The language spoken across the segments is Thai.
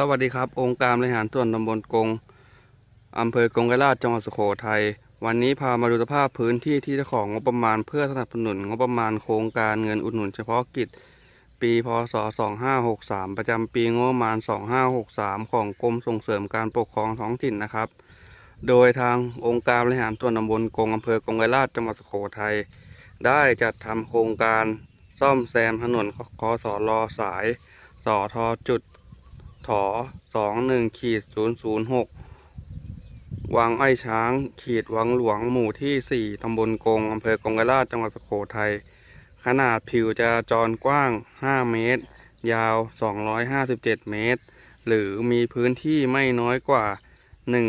สวัสดีครับ องค์การบริหารส่วนตำบลกง อำเภอกงไกรลาชจังหวัดสุโขทัย วันนี้พามาดูสภาพพื้นที่ที่เจ้าของงบประมาณเพื่อสนับสนุนงบประมาณโครงการเงินอุดหนุนเฉพาะกิจ ปีพศ 2563 ประจำปีงบประมาณ 2563 ของกรมส่งเสริมการปกครองท้องถิ่นนะครับ โดยทางองค์การบริหารส่วนตำบลกงอำเภอกงไกรลาชจังหวัดสุโขทัย ได้จัดทำโครงการซ่อมแซมถนนคอสอรอสายสอทอจุด ถอสองหนึ่งขีดศูนย์ศูนย์หกวังไอ้ช้าง ขีดวังหลวงหมู่ที่สี่ตำบลกงอำเภอกงกรลาชจังหวัดสุโขทัยขนาดผิวจราจรกว้าง 5 เมตร ยาว 257 เมตร หรือมีพื้นที่ไม่น้อยกว่า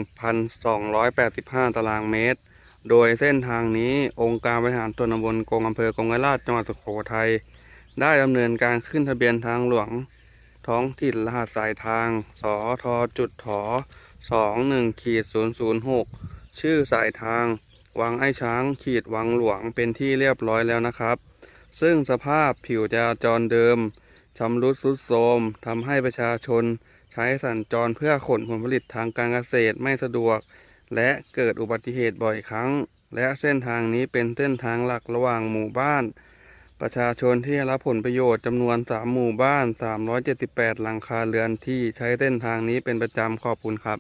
1,285 ตารางเมตร โดยเส้นทางนี้องค์การบริหารส่วนตำบลกงอำเภอกงกรลาชจังหวัดสุโขทัยได้ดำเนินการขึ้นทะเบียนทางหลวง ท้องถิ่นรหัสสายทาง สอทอจุดถอสองหนึ่งขีดศูนย์ศูนย์หกชื่อสายทาง วังไอ้ช้างขีดวังหลวงเป็นที่เรียบร้อยแล้วนะครับ ซึ่งสภาพผิวจราจรเดิมชำรุดทรุดโทรมทำให้ประชาชน ใช้สัญจรเพื่อขนผลผลิตทางการเกษตรไม่สะดวก และเกิดอุบัติเหตุบ่อยครั้ง และเส้นทางนี้เป็นเส้นทางหลักระหว่างหมู่บ้าน ประชาชนที่ได้รับผลประโยชน์จำนวน 3 หมู่บ้าน 378 หลังคาเรือนที่ใช้เส้นทางนี้เป็นประจำขอบคุณครับ